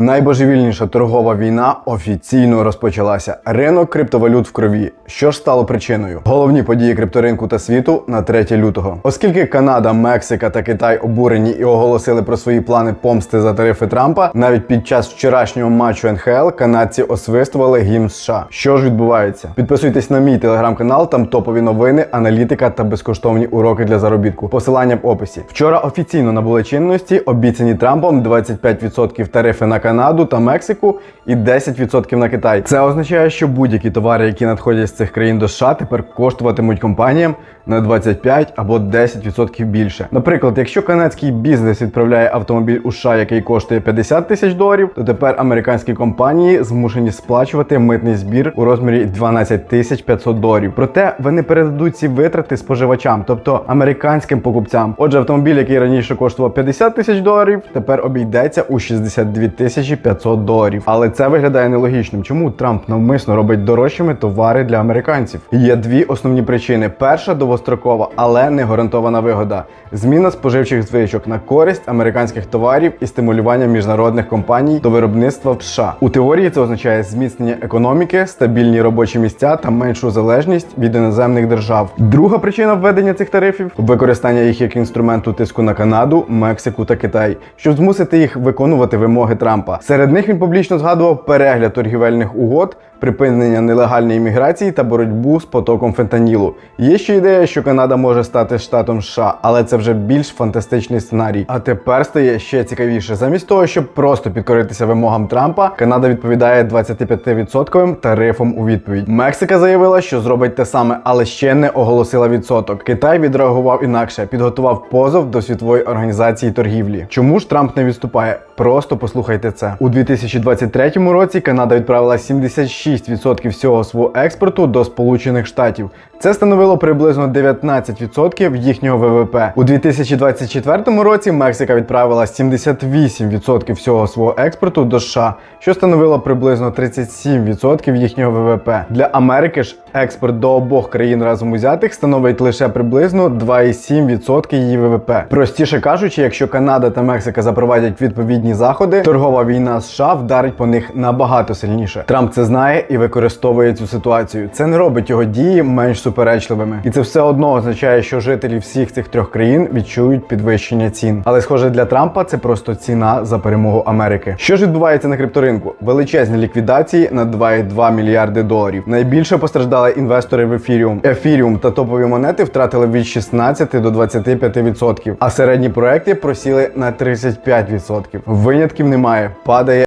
Найбожевільніша торгова війна офіційно розпочалася. Ринок криптовалют в крові. Що ж стало причиною? Головні події крипторинку та світу на 3 лютого. Оскільки Канада, Мексика та Китай обурені і оголосили про свої плани помсти за тарифи Трампа, навіть під час вчорашнього матчу НХЛ канадці освистували гімн США. Що ж відбувається? Підписуйтесь на мій телеграм-канал, там топові новини, аналітика та безкоштовні уроки для заробітку. Посилання в описі. Вчора офіційно набули чинності обіцяні Трампом 25% тарифи на Канаду та Мексику і 10% на Китай. Це означає, що будь-які товари, які надходять з цих країн до США, тепер коштуватимуть компаніям на 25 або 10% більше. Наприклад, якщо канадський бізнес відправляє автомобіль у США, який коштує 50 тисяч доларів, то тепер американські компанії змушені сплачувати митний збір у розмірі 12 тисяч 500 доларів. Проте вони передадуть ці витрати споживачам, тобто американським покупцям. Отже, автомобіль, який раніше коштував 50 тисяч доларів, тепер обійдеться у 62 тисячі 500 доларів. Але це виглядає нелогічним. Чому Трамп навмисно робить дорожчими товари для американців? Є дві основні причини: перша довгострокова, але не гарантована вигода. Зміна споживчих звичок на користь американських товарів і стимулювання міжнародних компаній до виробництва в США. У теорії це означає зміцнення економіки, стабільні робочі місця та меншу залежність від іноземних держав. Друга причина введення цих тарифів використання їх як інструменту тиску на Канаду, Мексику та Китай, щоб змусити їх виконувати вимоги Трампа. Серед них він публічно згадував перегляд торгівельних угод. Припинення нелегальної імміграції та боротьбу з потоком фентанілу. Є ще ідея, що Канада може стати штатом США, але це вже більш фантастичний сценарій. А тепер стає ще цікавіше. Замість того, щоб просто підкоритися вимогам Трампа, Канада відповідає 25% тарифом у відповідь. Мексика заявила, що зробить те саме, але ще не оголосила відсоток. Китай відреагував інакше, підготував позов до світової організації торгівлі. Чому ж Трамп не відступає? Просто послухайте це у 2023 році. Канада відправила 76% всього свого експорту до Сполучених Штатів. Це становило приблизно 19% їхнього ВВП. У 2024 році Мексика відправила 78% всього свого експорту до США, що становило приблизно 37% їхнього ВВП. Для Америки ж експорт до обох країн разом узятих становить лише приблизно 2,7% її ВВП. Простіше кажучи, якщо Канада та Мексика запровадять відповідні заходи, торгова війна США вдарить по них набагато сильніше. Трамп це знає і використовує цю ситуацію. Це не робить його дії менш суперечливими, і це все одно означає, що жителі всіх цих трьох країн відчують підвищення цін. Але схоже для Трампа це просто ціна за перемогу Америки. Що ж відбувається на крипторинку? Величезні ліквідації на 2,2 мільярди доларів. Найбільше постраждали інвестори в ефіріум. Ефіріум та топові монети втратили від 16 до 25%, а середні проекти просіли на 35%. Винятків немає. Падає